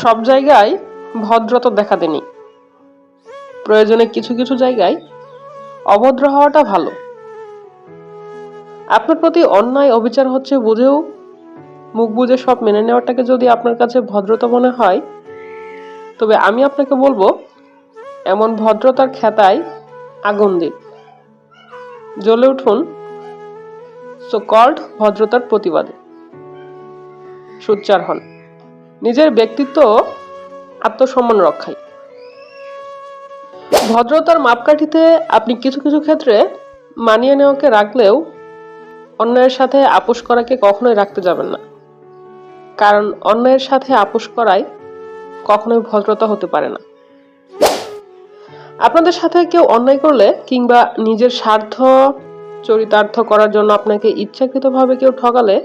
সব জায়গায় ভদ্রতা দেখা দেনি প্রয়োজনে কিছু কিছু জায়গায় অভদ্র হওয়াটা ভালো। আপনার প্রতি অন্যায় অবিচার হচ্ছে বুঝেও মুখ বুঝে সব মেনে নেওয়াটাকে যদি আপনার কাছে ভদ্রতা মনে হয়, তবে আমি আপনাকে বলব, এমন ভদ্রতার খেতায় আগুন দিন। জ্বলে উঠুন। সো কল্ড ভদ্রতার প্রতিবাদে। সোচ্চার হন। নিজের ব্যক্তিত্ব, আত্মসম্মান রক্ষায়। ভদ্রতার মাপকাঠিতে আপনি কিছু কিছু ক্ষেত্রে মানিয়ে নেওয়াকে রাখলেও অন্যায়ের সাথে আপোষ করাকে কখনোই রাখতে যাবেন না। কারণ অন্যায়ের সাথে আপোষ করাই কখনোই ভদ্রতা হতে পারে না। আপনাদের সাথে কেউ অন্যায় করলে কিংবা নিজের স্বার্থ, চরিতার্থ করার জন্য আপনাকে ইচ্ছাকৃতভাবে কেউ ঠকালে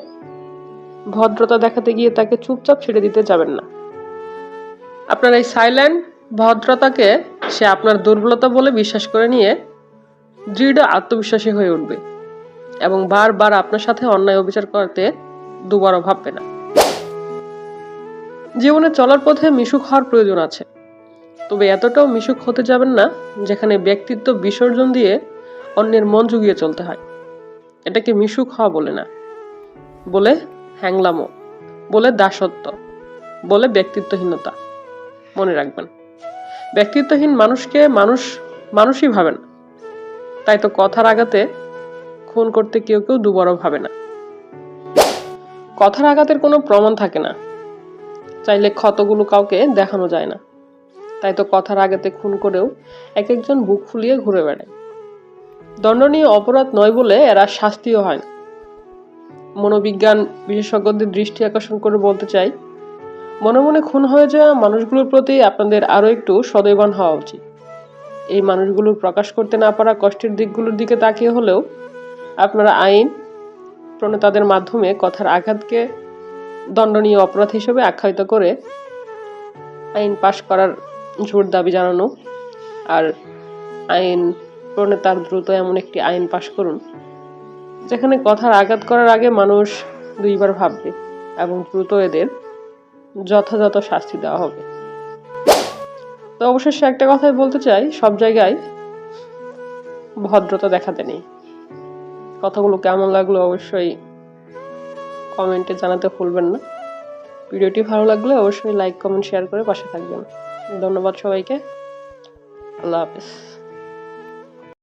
ভদ্রতা দেখাতে গিয়ে তাকে চুপচাপ ছেড়ে দিতে যাবেন না। আপনার এই সাইলেন্ট ভদ্রতাকে সে আপনার দুর্বলতা বলে বিশ্বাস করে নিয়ে দৃঢ় আত্মবিশ্বাসী হয়ে উঠবে এবং বারবার আপনার সাথে অন্যায় অবিচার করতে দুবারও ভাববে না। জীবনে চলার পথে মিশুক হওয়ার প্রয়োজন আছে। তবে এতটাও মিশুক হতে যাবেন না যেখানে ব্যক্তিত্ব বিসর্জন দিয়ে অন্যের মন জুগিয়ে চলতে হয়। এটাকে মিশুক হওয়া বলে না। বলে হ্যাংলামো, বলে দাসত্ব, বলে ব্যক্তিত্বহীনতা। মনে রাখবেন, ব্যক্তিত্বহীন মানুষকে মানুষ, মানুষই ভাবে না। তাই তো কথার আঘাতে খুন করতে কেউ কেউ দুবারও ভাবে না। কথার আঘাতের কোনো প্রমাণ থাকে না। চাইলে ক্ষতগুলো কাউকে দেখানো যায় না। তাই তো কথার আঘাতে খুন করেও এক একজন বুক ফুলিয়ে ঘুরে বেড়ায়। দণ্ডনীয় অপরাধ নয় বলে এরা শাস্তিও হয় না। মনোবিজ্ঞান বিশেষজ্ঞদের দৃষ্টি আকর্ষণ করে বলতে চাই, মনে মনে খুন হয়ে যাওয়া মানুষগুলোর প্রতি আপনাদের আরও একটু সদয়বান হওয়া উচিত। এই মানুষগুলোর প্রকাশ করতে না পারা কষ্টের দিকগুলোর দিকে তাকিয়ে হলেও আপনারা আইন প্রণেতাদের মাধ্যমে কথার আঘাতকে দণ্ডনীয় অপরাধ হিসেবে আখ্যায়িত করে আইন পাশ করার জোর দাবি জানানো, আর আইন প্রণেতার দ্রুত এমন একটি আইন পাশ করুন। যেখানে কথার আঘাত করার আগে মানুষ দুইবার ভাববে এবং দ্রুত এদের যথাযথ শাস্তি দেওয়া হবে। তো অবশেষে একটা কথাই বলতে চাই, সব জায়গায় ভদ্রতা দেখাতে নেই। কথাগুলো কেমন লাগল অবশ্যই কমেন্টে জানাতে ভুলবেন না। ভিডিওটি ভালো লাগলে অবশ্যই লাইক, কমেন্ট, শেয়ার করে পাশে থাকবেন। ধন্যবাদ সবাইকে। আল্লাহ হাফেজ।